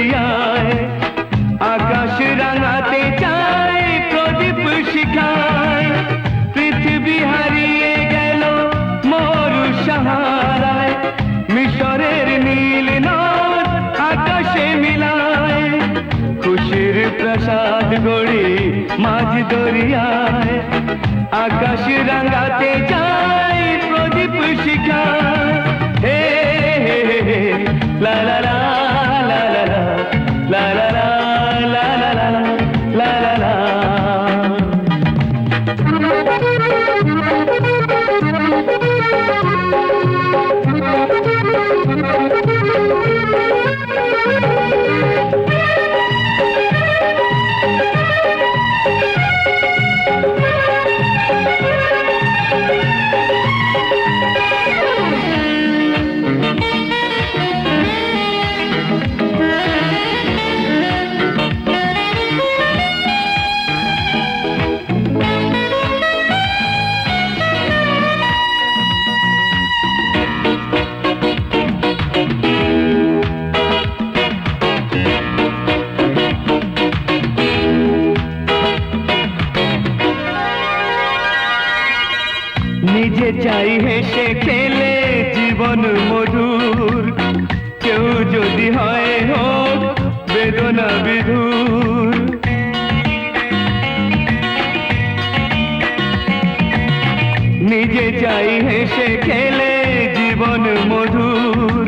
দুনিয়ায়। আকাশ রাঙাতে চায়, প্রদীপ শিখায়। পৃথিবী হারিয়ে গেল মোর সাহারায়। মিশরের নীল নদ আকাশে মিলায়। খুশির প্রসাদ গড়ি মাঝ দরিয়ায়। আকাশ রাঙাতে চায়, প্রদীপ শিখায়। চাই হেসে খেলে জীবন মধুর। কেউ যদি হয় হোক বেদনা বিধুর। নিজে চাই হেসে খেলে জীবন মধুর।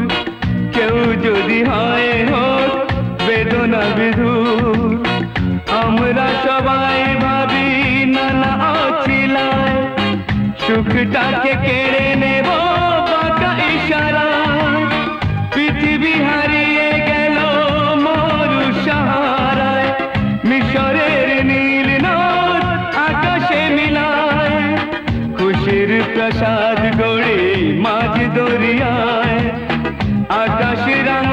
কেউ যদি হয় হোক বেদনা বিধুর। আমরা সবাই সুখটাকে কেড়ে নেব বাঁকা ইশারা। পৃথিবী হারিয়ে গেল মরু সাহারায়। মিশরের নীল নদ আকাশে মিলায়। খুশির প্রসাদ গড়ে মাঝ দরিয়ায়। আকাশ রাঙাতে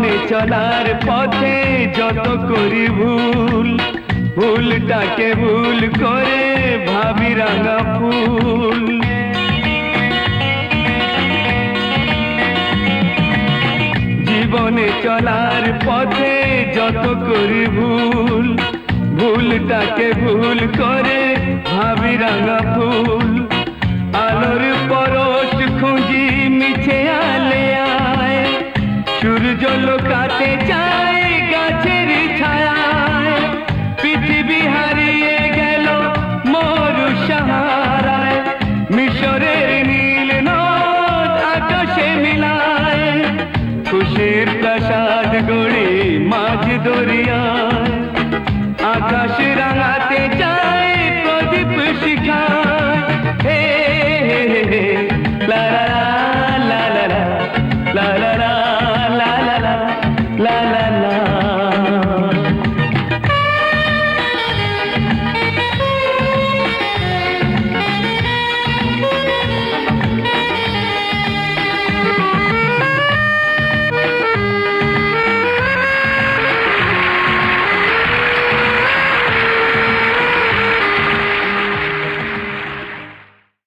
জীবনে চলার পথে যত করি ভুল, ভুলটাকে ভুল করে ভাবি রাঙা ফুল। জীবনে চলার পথে যত করি ভুল, ভুলটাকে ভুল করে ভাবি রাঙা ফুল। আলোর পরশ সূর্য লোকাতে চায় গাছের পৃথিবী হারিয়ে গেল মরু সাহারায়। মিশরের নীল আকাশে মিলায়। খুশির প্রাসাদ গড়ে মাঝ দরিয়ায়। আকাশ